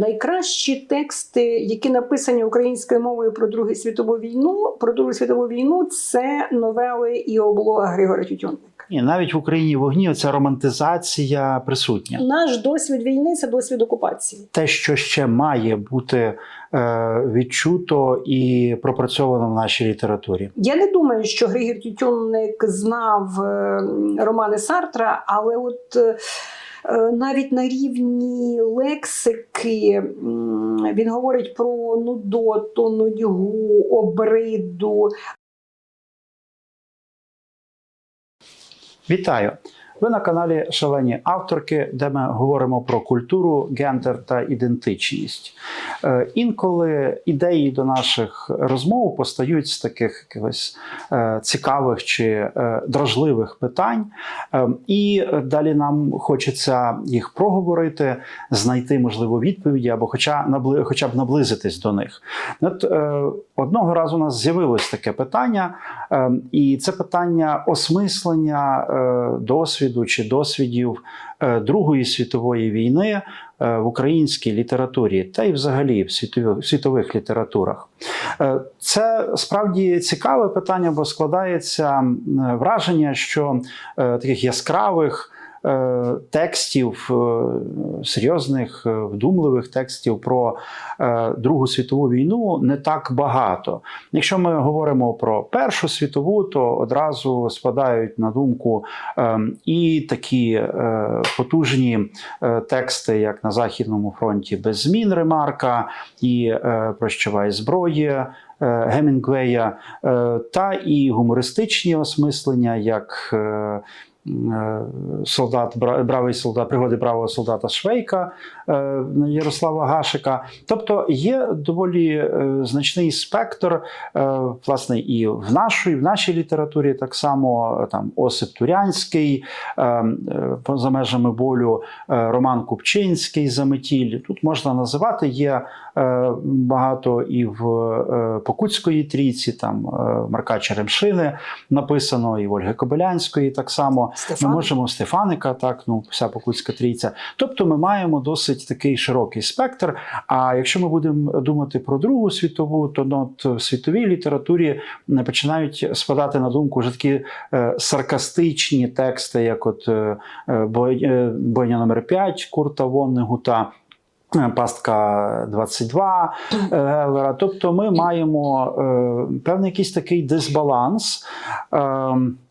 Найкращі тексти, які написані українською мовою про Другу світову війну, про Другу світову війну, це новели і облога Григоря Тютюнника. Ні, навіть в Україні вогні ця романтизація присутня. Наш досвід війни це досвід окупації. Те, що ще має бути е, відчуто і пропрацьовано в нашій літературі. Я не думаю, що Григір Тютюнник знав е, романи Сартра, але от е, навіть на рівні лексики він говорить про нудоту, нудьгу, обриду. Вітаю! Ви на каналі Шалені авторки, де ми говоримо про культуру, гендер та ідентичність. Е, інколи ідеї до наших розмов постають з таких якихось е, цікавих чи е, дражливих питань, і далі нам хочеться їх проговорити, знайти можливо відповіді або хоча, хоча б наблизитись до них. От одного разу у нас з'явилось таке питання, і це питання осмислення е, досвіду чи досвідів е, Другої світової війни е, в українській літературі та й взагалі в світових, літературах. Е, Це справді цікаве питання, бо складається враження, що таких яскравих. Е, Текстів е, серйозних, е, вдумливих текстів про Другу світову війну не так багато. Якщо ми говоримо про Першу світову, то одразу спадають на думку е, і такі потужні тексти, як на Західному фронті без змін Ремарка і Прощавай зброї. Гемінгвея та і гумористичні осмислення, як солдат, бравий солдат, пригоди бравого солдата Швейка е, Ярослава Гашика. Тобто є доволі е, значний спектр, е, власне, і в нашій, в нашій літературі так само е, там Осип Турянський, е, е, межами болю, е, Роман Купчинський Заметіль. Тут можна називати є е, багато і в е, Покутської трійці, там е, Марка Черемшини написано, і в Ольги Кобилянської так само. Стефан. Ми можемо Стефаника, так, ну, вся Покутська трійця. Тобто ми маємо досить такий широкий спектр. А якщо ми будемо думати про Другу світову, то ну, от в світовій літературі починають спадати на думку вже такі е, саркастичні тексти, як от е, е, «Бой- е, бойня номер 5 Курта Воннегута. Е, Пастка 22 е, Геллера. Тобто ми маємо е, певний якийсь такий дисбаланс.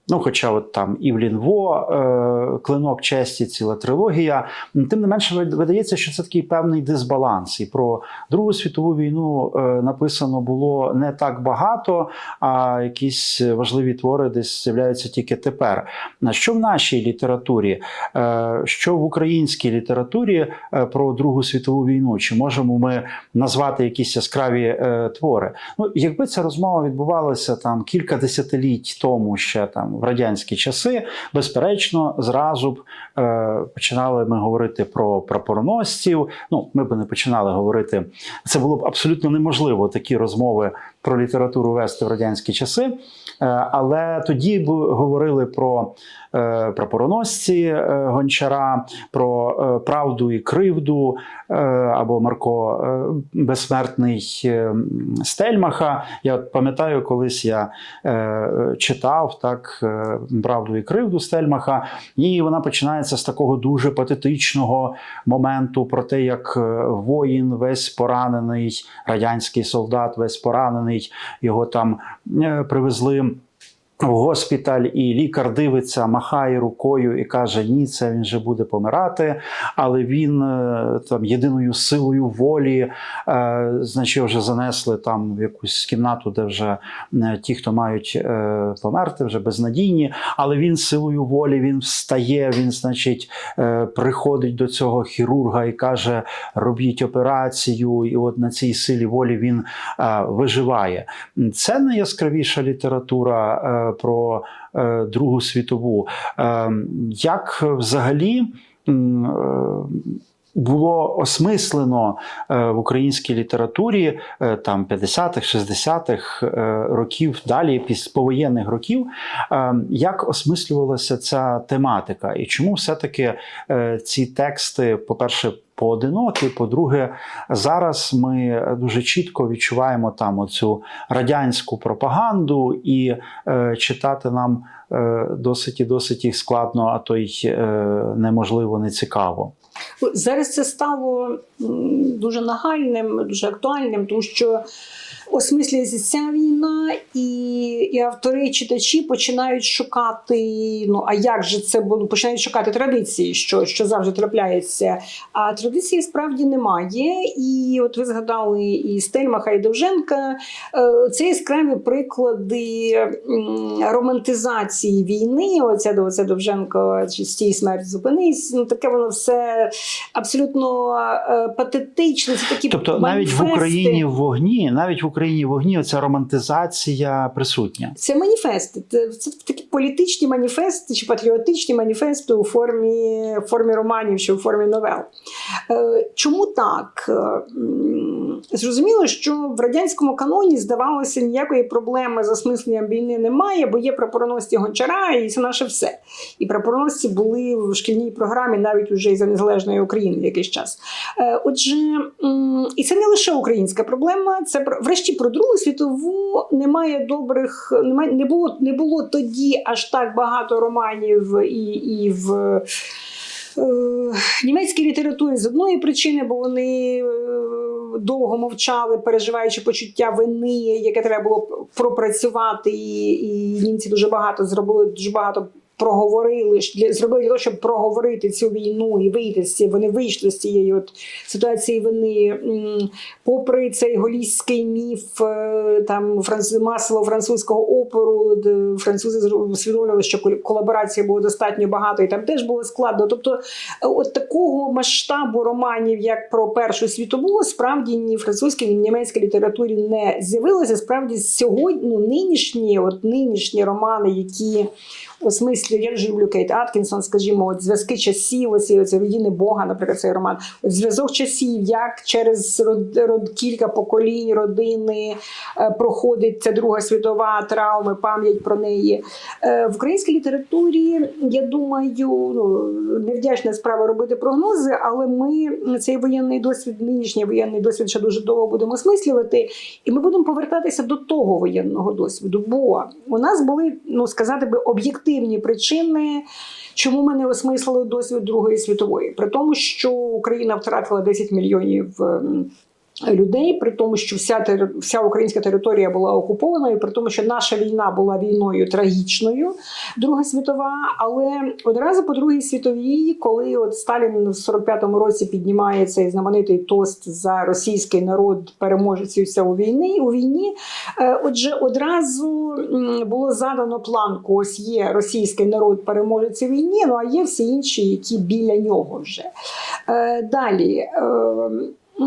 Ну, хоча от там Івлін Во, е, Клинок честі, ціла трилогія. Тим не менше, вид- видається, що це такий певний дисбаланс. І про Другу світову війну е, написано було не так багато, а якісь важливі твори десь з'являються тільки тепер. На що в нашій літературі, е, що в українській літературі про Другу світову війну? Чи можемо ми назвати якісь яскраві твори? Ну, якби ця розмова відбувалася там кілька десятиліть тому, ще там в радянські часи, безперечно, зразу б е, починали ми говорити про прапороносців. Ну, ми б не починали говорити. Це було б абсолютно неможливо такі розмови про літературу вести в радянські часи. Е, але тоді говорили про е, прапороносці е, гончара, про правду і кривду, або Марко Безсмертний Стельмаха. Я пам'ятаю, колись я читав так правду і кривду Стельмаха, і вона починається з такого дуже патетичного моменту про те, як воїн весь поранений, радянський солдат, весь поранений, його там е, привезли. В госпіталь, і лікар дивиться, махає рукою і каже: Ні, це він же буде помирати. Але він е, там єдиною силою волі, е, значить, вже занесли там в якусь кімнату, де вже е, ті, хто мають е, померти, вже безнадійні. Але він силою волі він встає, він, значить, е, приходить до цього хірурга і каже: робіть операцію, і от на цій силі волі він е, виживає. Це найяскравіша література е, про е, Другу світову. Е, Як взагалі е, було осмислено в українській літературі там 50-х, 60-х е, років, далі після повоєнних років, як осмислювалася ця тематика, і чому все-таки ці тексти, по-перше, поодинокі. По-друге, зараз ми дуже чітко відчуваємо там оцю радянську пропаганду, і е, читати нам е, досить і досить їх складно, а то й е, неможливо, не цікаво. Зараз це стало дуже нагальним, дуже актуальним, тому що осмислюється ця війна, і, і автори, і читачі починають шукати. Ну а як же це було? Починають шукати традиції, що, що завжди трапляється. А традиції справді немає. І от ви згадали і Стельмаха, і Довженка. Е, Це яскраві приклади романтизації війни. Оця, оця Довженко чи стій смерть зупинись. Ну таке воно все абсолютно е, патетично. Це такі Тобто, навіть в. Україні в вогні, навіть в Україні в вогні, оця романтизація присутня. Це маніфести. Це, це такі політичні маніфести чи патріотичні маніфести у формі, формі романів чи у формі новел. Е, Чому так? Е, Зрозуміло, що в радянському каноні здавалося ніякої проблеми з осмисленням війни немає, бо є прапороносці гончара, і це наше все. І прапороносці були в шкільній програмі навіть уже і за незалежної України якийсь час. Е, Отже, і це не лише українська проблема, це про- врешті про Другу світову немає добрих, немає, не було не було тоді аж так багато романів і, і в. е, Німецькій літературі з одної причини, бо вони е, довго мовчали, переживаючи почуття вини, яке треба було пропрацювати, і, і німці дуже багато зробили, дуже багато проговорили зробили для того, щоб проговорити цю війну і вийти з цієї. Вони вийшли з цієї от ситуації. Вони попри цей голійський міф е, там масово французького опору, французи усвідомлювали, що колаборації було достатньо багато, і там теж було складно. Тобто, е, от такого масштабу романів, як про Першу світову, справді ні французькій, ні німецькій літературі не з'явилося. Справді сьогодні ну, нинішні, от нинішні романи, які осмислюють, я дуже люблю Кейт Аткінсон, скажімо, от зв'язки часів, оці, оці родини Бога, наприклад, цей роман. От зв'язок часів, як через род, род, кілька поколінь родини е, проходить ця Друга світова травми, пам'ять про неї. Е, в українській літературі, я думаю, ну, невдячна справа робити прогнози, але ми цей воєнний досвід, нинішній воєнний досвід ще дуже довго будемо осмислювати, і ми будемо повертатися до того воєнного досвіду. Бо у нас були, ну сказати би, об'єктивні причини, чому ми не осмислили досвід Другої світової, при тому, що Україна втратила 10 мільйонів. Ем, Людей, при тому, що вся тери- вся українська територія була окупованою, при тому, що наша війна була війною трагічною, Друга світова. Але одразу по Другій світовій, коли от Сталін в 45-му році піднімає цей знаменитий тост за російський народ переможець у війні, у війні, е, отже, одразу було задано планку: ось є російський народ переможець у війні, ну а є всі інші, які біля нього вже. Е, Далі. Е,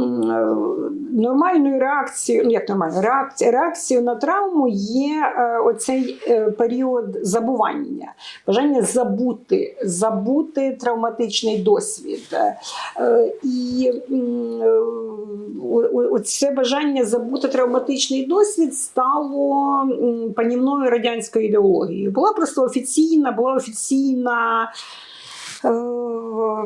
Нормальною реакцією, ну як нормальною реакцією, реакцією на травму є е, оцей е, період забування, бажання забути, забути травматичний досвід. І е, оце бажання забути травматичний досвід стало панівною радянською ідеологією. Була просто офіційна, була офіційна. Е,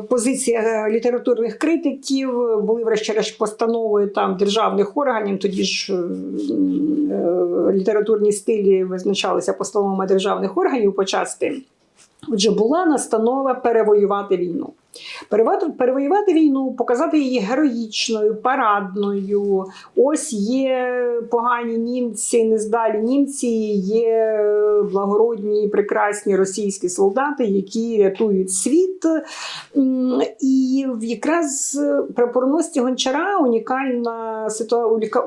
Позиція літературних критиків були, врешті-решт, постановою там державних органів. Тоді ж е, е, літературні стилі визначалися постановами державних органів почасти. Отже, була настанова перевоювати війну. Перевоювати війну, показати її героїчною, парадною. Ось є погані німці, нездалі німці, є благородні, прекрасні російські солдати, які рятують світ. І якраз прапорності гончара унікальна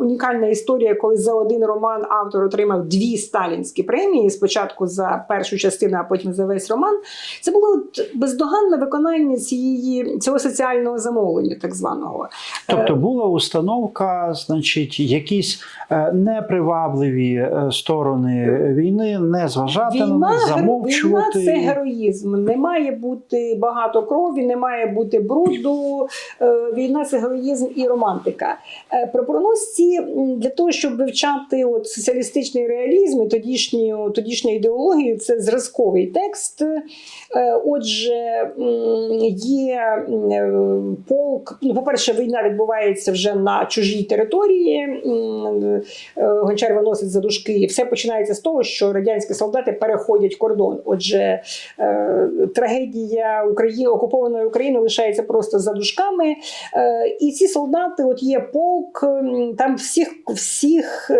унікальна історія, коли за один роман автор отримав дві сталінські премії. Спочатку за першу частину, а потім за весь роман. Це було бездоганне виконання цієї цього соціального замовлення, так званого. Тобто була установка, значить, якісь е, непривабливі е, сторони війни, не зважати на Війна, них, замовчувати. війна це героїзм. Не має бути багато крові, не має бути бруду. Е, Війна це героїзм і романтика. Е, Прапороносці для того, щоб вивчати от соціалістичний реалізм і тодішню, тодішню ідеологію, це зразковий текст. Е, Отже, є полк. Ну, по-перше, війна відбувається вже на чужій території. Е, Гончар виносить за дужки. І все починається з того, що радянські солдати переходять кордон. Отже, е, трагедія України окупованої України лишається просто за дужками. Е, І ці солдати, от є полк, там всіх всіх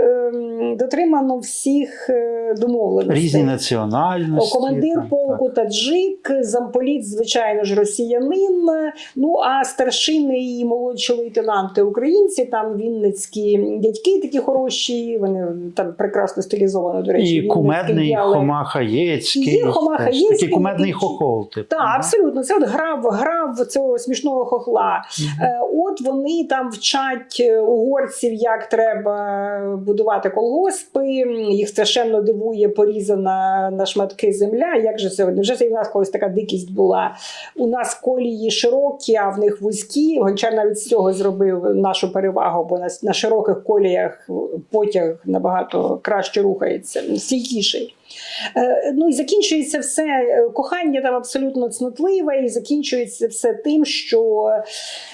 дотримано всіх е, домовленостей. Різні національності. Командир так, полку таджик, замполіт, звичайно ж, росіянин. Ну а старшини і молодші лейтенанти українці, там вінницькі дядьки такі хороші, вони там прекрасно стилізовано, до речі, І кумедний діалект. Хома Хаєцький. Є Хома теж Такий кумедний хохол. Типу. Так, абсолютно. Це от грав, грав цього смішного хохла. Е, От вони там вчать е, угорців, як треба будувати колгоспи. Їх страшенно дивує порізана на шматки земля. Як же це? Невже це в нас колись така дикість була? У нас колії широкі, а в них вузькі. Гончар навіть з цього зробив нашу перевагу, бо на, широких коліях потяг набагато краще рухається, стійкіший. Е, Ну і закінчується все е, кохання там абсолютно цнотливе, і закінчується все тим, що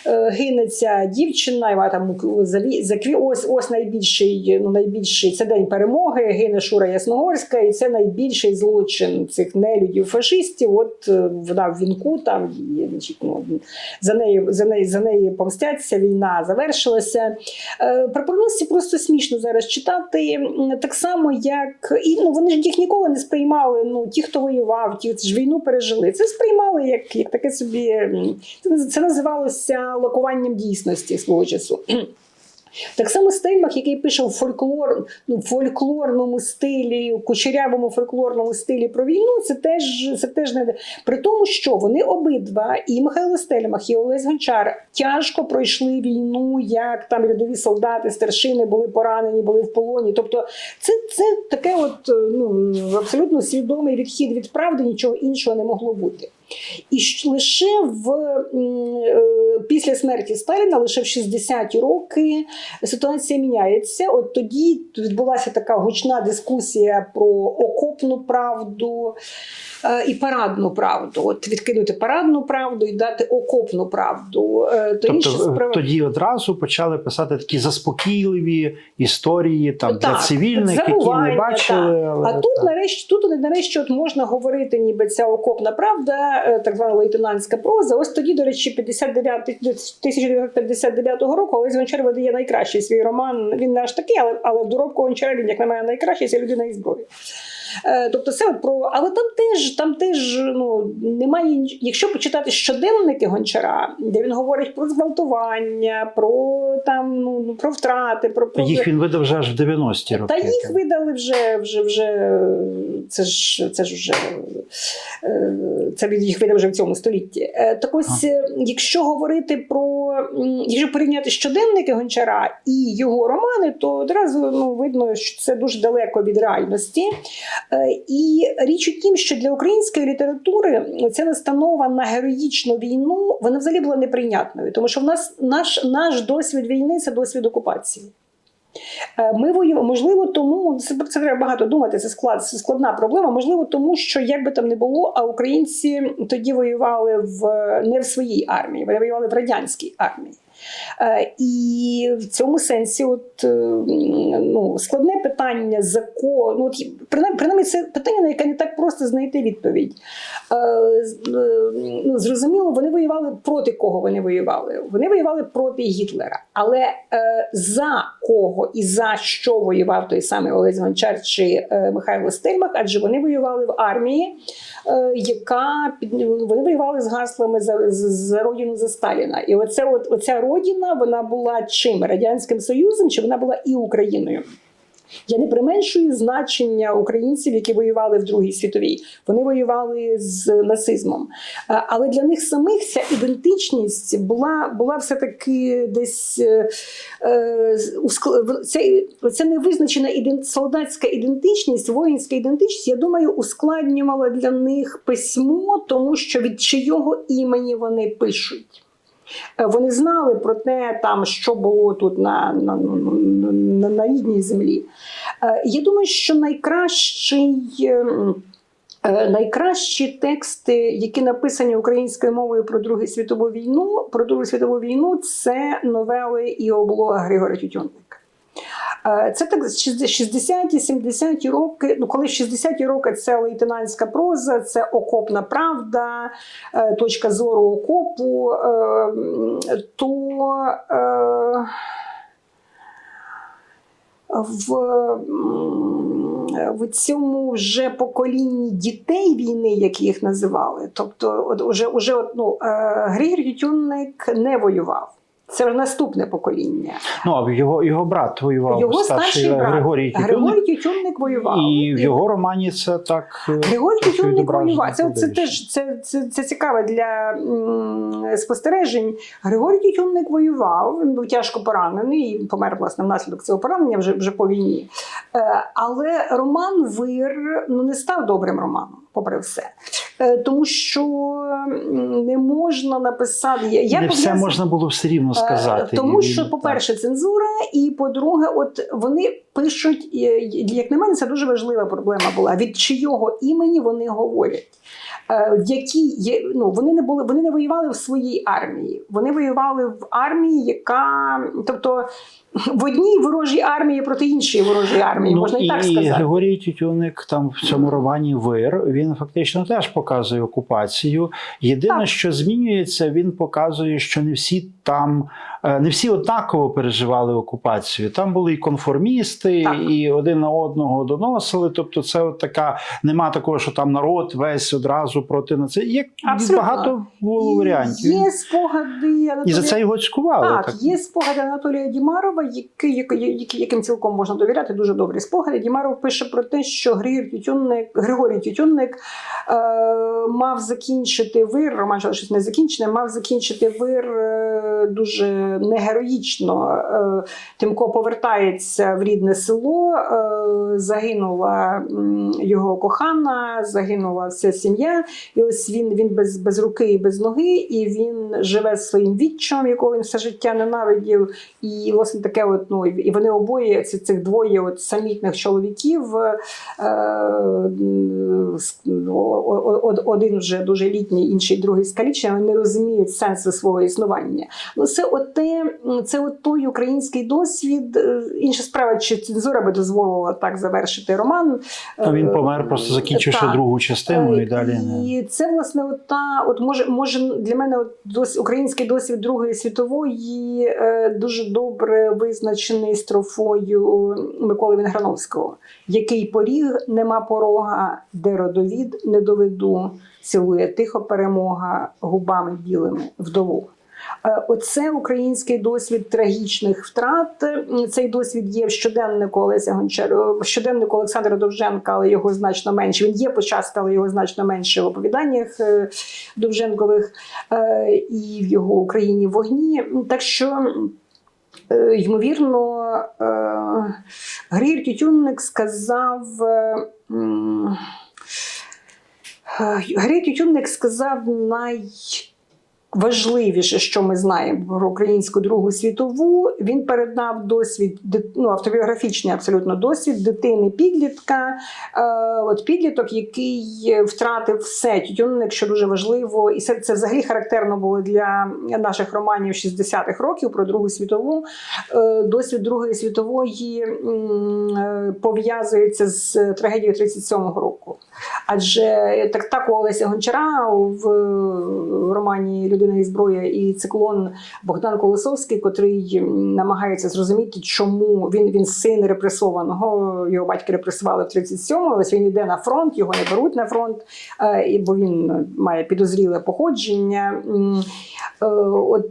е, гине ця дівчина, і вона там закві... ось, ось найбільший, ну найбільший це день перемоги. Гине Шура Ясногорська, і це найбільший злочин цих нелюдів фашистів. От вона в вінку там значить, ну, за неї за неї за неї помстяться. Війна завершилася. Про проносці просто смішно зараз читати. Так само, як і ну вони ж їх ніколи не сприймали. Ну ті, хто воював, ті ж війну пережили. Це сприймали як, як таке собі. Це, називалося лакуванням дійсності свого часу. Так само Стельмах, який пише в фольклор, ну, фольклорному стилі, кучерявому фольклорному стилі про війну, це теж, це теж не при тому, що вони обидва, і Михайло Стельмах, і Олесь Гончар, тяжко пройшли війну, як там рядові солдати, старшини були поранені, були в полоні. Тобто, це, це таке, от ну абсолютно свідомий відхід від правди, нічого іншого не могло бути. І лише в е, після смерті Сталіна, лише в 60-ті роки, ситуація міняється. От тоді відбулася така гучна дискусія про окопну правду е, і парадну правду. От відкинути парадну правду і дати окопну правду. Е, То інша Тобто справа. тоді одразу почали писати такі заспокійливі історії там для цивільних, які не бачили. Але, А тут нарешті, тут нарешті от можна говорити, ніби ця окопна правда, е, так звана лейтенантська проза. Ось тоді, до речі, 59, 1959 року Олесь Гончар видає найкращий свій роман. Він не аж такий, але, але в доробку Гончара він, як на мене, найкращий це людина і зброя. Е, Тобто це от про, але там теж там теж ну немає. Якщо почитати щоденники гончара, де він говорить про зґвалтування, про там ну ну, про втрати, про, про Їх він видав вже аж в 90-ті роки. та їх видали вже, вже, вже це ж це ж вже е, це від- їх видав вже в цьому столітті. Е, Так ось, е, якщо говорити про м, якщо порівняти щоденники Гончара і його романи, то одразу ну, видно, що це дуже далеко від реальності. Е, І річ у тім, що для української літератури ця настанова на героїчну війну вона взагалі була неприйнятною, тому що в нас наш, наш досвід війни це досвід окупації. Е, Ми воюємо, можливо, тому це, це треба багато думати. Це склад, це складна проблема. Можливо, тому що як би там не було, а українці тоді воювали в не в своїй армії, вони воювали в радянській армії. Е, І в цьому сенсі, от е, ну, складне питання закон. Ну, от, принаймні, це питання, на яке не так просто знайти відповідь. Е, Ну, зрозуміло, вони воювали проти кого вони воювали? Вони воювали проти Гітлера. Але за кого і за що воював той самий Олесь Гончар чи Михайло Стельмах? Адже вони воювали в армії, яка вони воювали з гаслами за, за, за родину за Сталіна. І оце от оця родина вона була чим радянським союзом, чи вона була і Україною. Я не применшую значення українців, які воювали в Другій світовій. Вони воювали з нацизмом. Але для них самих ця ідентичність була, була все-таки десь е, е, це, невизначена солдатська ідентичність, воїнська ідентичність, я думаю, ускладнювала для них письмо, тому що від чийого імені вони пишуть. Е, Вони знали про те, там, що було тут на, на, на, на, рідній землі. Е, Я думаю, що найкращий. ем, Е, Найкращі тексти, які написані українською мовою про Другу світову війну, про Другу світову війну, це новели і облога Григора Тютюнника. Е, Це так 60-ті, 70-ті роки. Ну, коли 60-ті роки це лейтенантська проза, це окопна правда, е, точка зору окопу, е, то в, в цьому вже поколінні дітей війни, як їх називали, тобто, уже, уже ну, Григорій Тютюнник не воював. Це вже наступне покоління. Ну, а його, його брат воював Його старший брат Григорій Тютюнник, Григорій Тютюнник воював. і в його романі це так. е, Григорій Тютюнник воював. Це, це теж це, це, це цікаве для м, спостережень. Григорій Тютюнник воював, він був тяжко поранений і помер власне внаслідок цього поранення вже, вже по війні. Е, але роман Вир ну, не став добрим романом, попри все. Е, тому що не можна написати. Я, я Не все можна було все рівно Е, сказати. Тому що, по-перше, цензура, і по-друге, от вони пишуть, як на мене, це дуже важлива проблема була. Від чийого імені вони говорять. Е, є, ну, вони не були, вони не воювали в своїй армії. Вони воювали в армії, яка, тобто в одній ворожій армії проти іншої ворожої армії, Ну, можна і, і, так сказати. Григорій Тютюник там в цьому романі Вир він фактично теж показує окупацію. Єдине, Так. що змінюється, він показує, що не всі там е, не всі однаково переживали окупацію. Там були і конформісти, Так. і один на одного доносили. Тобто, це от така нема такого, що там народ весь одразу проти на це. Є Абсолютно. багато було варіантів. Є спогади І за це його цькували. Так, є спогади Анатолія Дімарова, який, який- яким цілком можна довіряти. Дуже добрі спогади. Дімаров пише про те, що Григорій Тютюнник, Григорій Тютюнник е, мав закінчити вир, роман що щось не закінчене, мав закінчити вир е, дуже негероїчно. Е, Тимко повертається в рідне село, е, загинула його кохана, загинула вся сім'я. І ось він, він без, без руки і без ноги, і він живе своїм відчим, якого він все життя ненавидів. І власне таке, от, ну, і вони обоє, ці, цих двоє от, самітних чоловіків. Е, о- один вже дуже літній, інший другий скалічений, вони не розуміють сенсу свого існування. Ну, це, оте, це от той український досвід. Е, Інша справа, чи цензура би дозволила так завершити роман. Ну, він Е, помер, просто закінчивши другу частину, і Е, далі не. І це власне от та, от може, може для мене от дос, український досвід Другої світової дуже добре визначений строфою Миколи Вінграновського. Який поріг нема порога, де родовід не доведу, цілує тихо перемога губами білими вдову. Е, Оце український досвід трагічних втрат. Цей досвід є в щоденнику Олеся Гончара, в щоденнику Олександра Довженка, але його значно менше. Він є почасти, але його значно менше в оповіданнях е, Довженкових е, і в його Україні вогні. Так що. е, Ймовірно, е, Григорій Тютюнник сказав. е, е, Григорій Тютюнник сказав най важливіше, що ми знаємо про українську Другу світову. Він передав досвід, ну, автобіографічний абсолютно досвід дитини підлітка. Е, от підліток, який втратив все. Тютюнник, що дуже важливо, і це, взагалі характерно було для наших романів 60-х років про Другу світову. Е, досвід Другої світової е, пов'язується з трагедією 37-го року. Адже так, так у Олеся Гончара в, романі Людина і зброя і циклон Богдан Колосовський, котрий намагається зрозуміти, чому він, він син репресованого, його батьки репресували в 37-му, ось він йде на фронт, його не беруть на фронт, е, бо він має підозріле походження. Е, От е,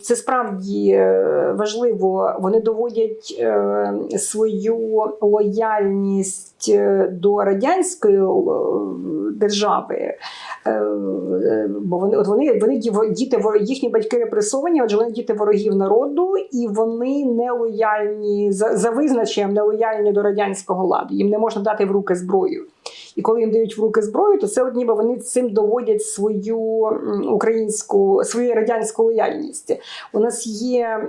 це справді е, важливо. Вони доводять е, свою лояльність е, до радянської е, держави. Е, е, Бо вони от вони, вони діти їхні батьки репресовані, отже, вони діти ворогів народу, і вони не лояльні за, за визначенням, не лояльні до радянського ладу. Їм не можна дати в руки зброю. І коли їм дають в руки зброю, то це от ніби вони цим доводять свою українську, свою радянську лояльність. У нас є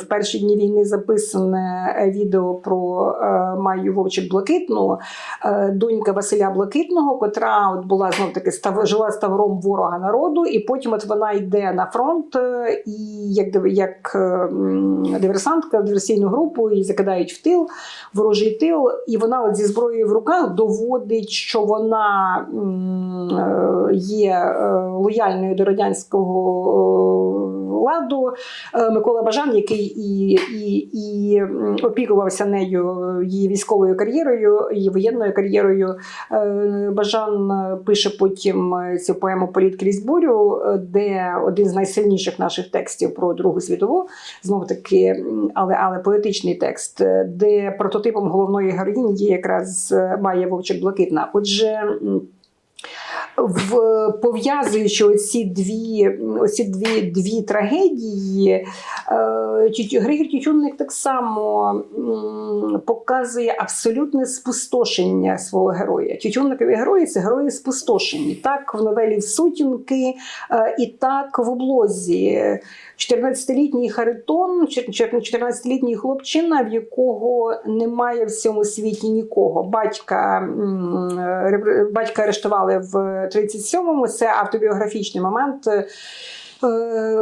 в перші дні війни записане е, відео про е, Майю Вовчик Блакитну, е, донька Василя Блакитного, котра от була знов таки став, жила ставром ворога народу, і потім от вона йде на фронт і як, як диверсантка диверсійну групу і закидають в тил, ворожий тил, і вона от зі зброєю в руках доводить, що вона е, є е, лояльною до радянського е, ладу. Микола Бажан, який і, і, і опікувався нею, її військовою кар'єрою, її воєнною кар'єрою. Бажан пише потім цю поему Політ крізь бурю, де один з найсильніших наших текстів про Другу світову, знов таки, але, але поетичний текст, де прототипом головної героїні є якраз Майя Вовчик Блакитна. Отже. В пов'язуючи оці дві, оці дві, дві трагедії, е, Григір Тютюнник так само показує абсолютне спустошення свого героя. Тютюнникові герої це герої спустошені. Так в новелі в сутінки, е, і так в облозі. 14-літній Харитон, чер- чер- 14-літній хлопчина, в якого немає в цьому світі нікого. Батька, батька арештували в 37-му. Це автобіографічний момент. Е,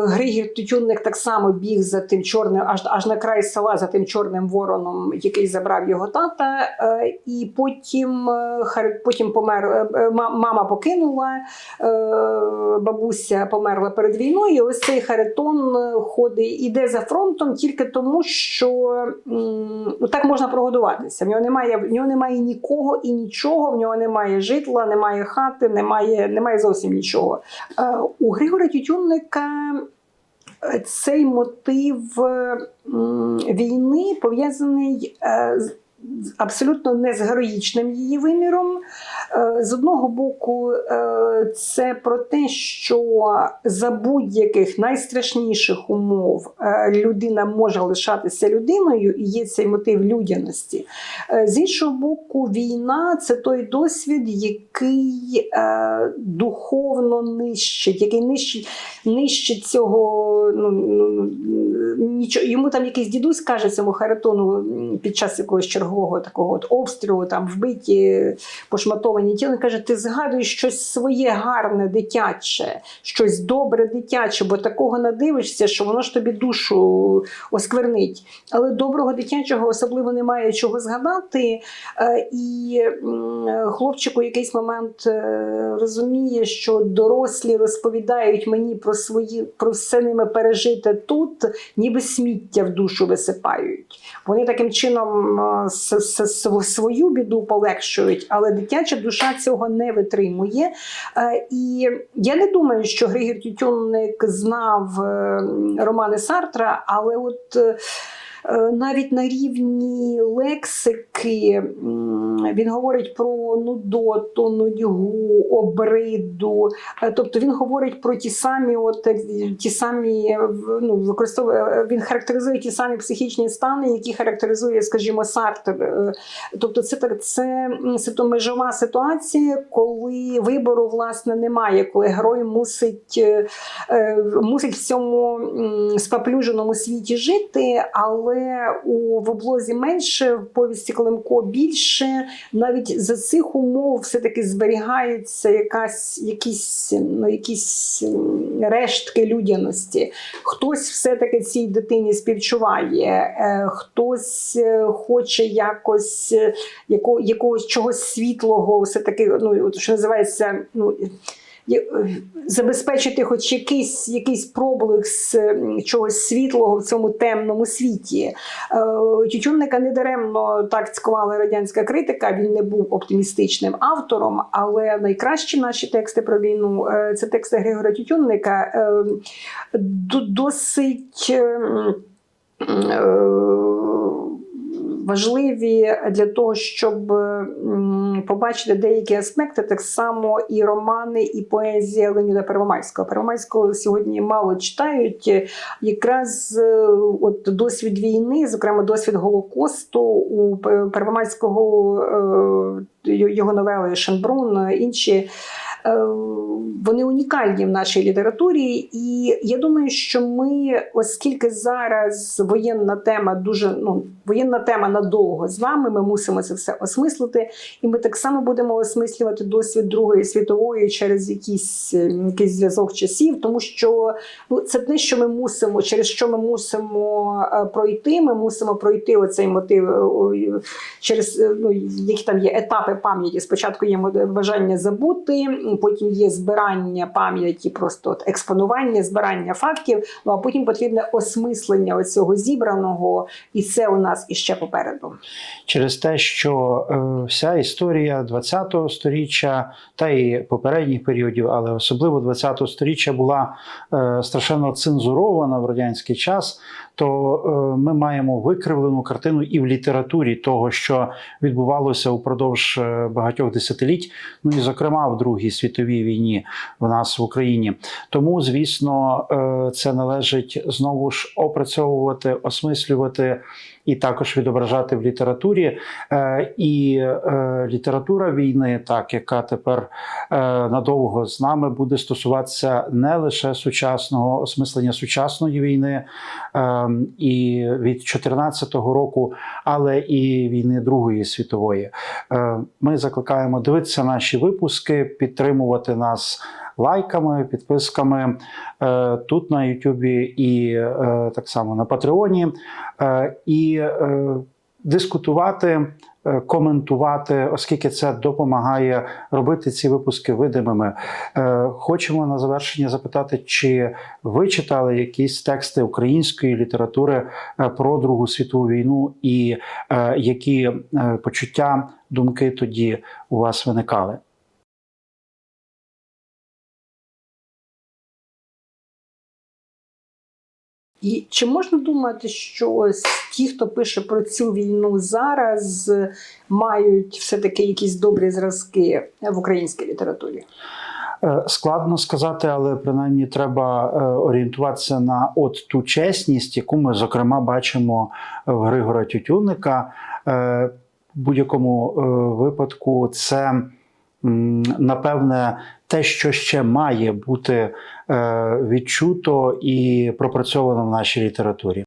Григір Тютюнник так само біг за тим чорним, аж аж на край села за тим чорним вороном, який забрав його тата. Е, І потім, е, потім помер. Мама покинула, бабуся померла перед війною. І ось цей Харитон ходить, іде за фронтом тільки тому, що так можна прогодуватися. В нього немає, в нього немає нікого і нічого, в нього немає житла, немає хати, немає, немає зовсім нічого. У Григора Тютюнника е, цей мотив е, війни пов'язаний е, з- абсолютно не з героїчним її виміром. Е, З одного боку, е, це про те, що за будь-яких найстрашніших умов е, людина може лишатися людиною, і є цей мотив людяності. З іншого боку, війна це той досвід, який духовно нищить, який нищить, нищить цього. Ну, ну, ну. Йому там якийсь дідусь каже цьому Харитону під час якогось чергового такого от обстрілу, там вбиті, пошматовані тіла. Він каже: ти згадуєш щось своє гарне, дитяче, щось добре дитяче, бо такого надивишся, що воно ж тобі душу осквернить. Але доброго дитячого особливо немає чого згадати. Е, І хлопчик у якийсь момент е, розуміє, що дорослі розповідають мені про свої про все ними пережите тут, ніби сміття в душу висипають. Вони таким чином свою біду полегшують, але дитяча душа цього не витримує. Е, І я не думаю, що Григір Тютюнник знав е, романи Сартра, але от. е, навіть на рівні лексики м, він говорить про нудоту, нудьгу, обриду. Е, Тобто він говорить про ті самі, от е, ті самі ну, використовує е, він характеризує ті самі психічні стани, які характеризує, скажімо, Сартер. Е, Тобто, це так це м, сито- межова ситуація, коли вибору власне немає, коли герой мусить, е, е, мусить в цьому м, спаплюженому світі жити, але у в облозі менше, в повісті Климко більше. Навіть за цих умов все-таки зберігається якась, якісь, ну, якісь рештки людяності. Хтось все-таки цій дитині співчуває, е, хтось е, хоче якось е, яко, якогось чогось світлого, все-таки, ну, що називається, ну, забезпечити хоч якийсь, якийсь з, чогось світлого в цьому темному світі. Е, Тютюнника не даремно так цькувала радянська критика. Він не був оптимістичним автором, але найкращі наші тексти про війну е, це тексти Григора Тютюнника. Е, Досить. Е, е, важливі для того, щоб побачити деякі аспекти, так само і романи, і поезія Леоніда Первомайського. Первомайського сьогодні мало читають. Якраз е, от досвід війни, зокрема досвід Голокосту у Первомайського е, його новели Шенбрун, інші. Е, Вони унікальні в нашій літературі, і я думаю, що ми, оскільки зараз воєнна тема дуже ну воєнна тема надовго з нами, ми мусимо це все осмислити, і ми так само будемо осмислювати досвід Другої світової через якийсь, е, якийсь зв'язок часів, тому що ну це те, що ми мусимо, через що ми мусимо е, пройти. Ми мусимо пройти оцей мотив через ну, які там є етапи пам'яті. Спочатку є бажання забути, потім є збирання пам'яті, просто от експонування, збирання фактів. Ну а потім потрібне осмислення оцього зібраного, і це у нас іще попереду. через те, що е, вся історія ХХ століття та і попередніх періодів, але особливо ХХ століття була е, страшенно цензурована в радянський час, то е, ми маємо викривлену картину і в літературі того, що відбувалося упродовж е, багатьох десятиліть, ну і зокрема в Другій світовій війні в нас в Україні. Тому, звісно, е, це належить знову ж опрацьовувати, осмислювати і також відображати в літературі. Е, І е, література війни, так яка тепер е, надовго з нами буде стосуватися не лише сучасного осмислення сучасної війни е, і від 2014 року, але і війни Другої світової. Ми закликаємо дивитися наші випуски, підтримувати нас. Лайками, підписками е, тут на Ютубі і е, так само на Патреоні, е, і дискутувати, коментувати, оскільки це допомагає робити ці випуски видимими. Хочемо на завершення запитати, чи ви читали якісь тексти української літератури про Другу світову війну, і які почуття, думки тоді у вас виникали? І чи можна думати, що ті, хто пише про цю війну зараз, мають все-таки якісь добрі зразки в українській літературі? Е, Складно сказати, але принаймні треба е, орієнтуватися на от ту чесність, яку ми зокрема бачимо в Григора Тютюнника. Е, В будь-якому випадку це напевне те, що ще має бути е, відчуто і пропрацьовано в нашій літературі.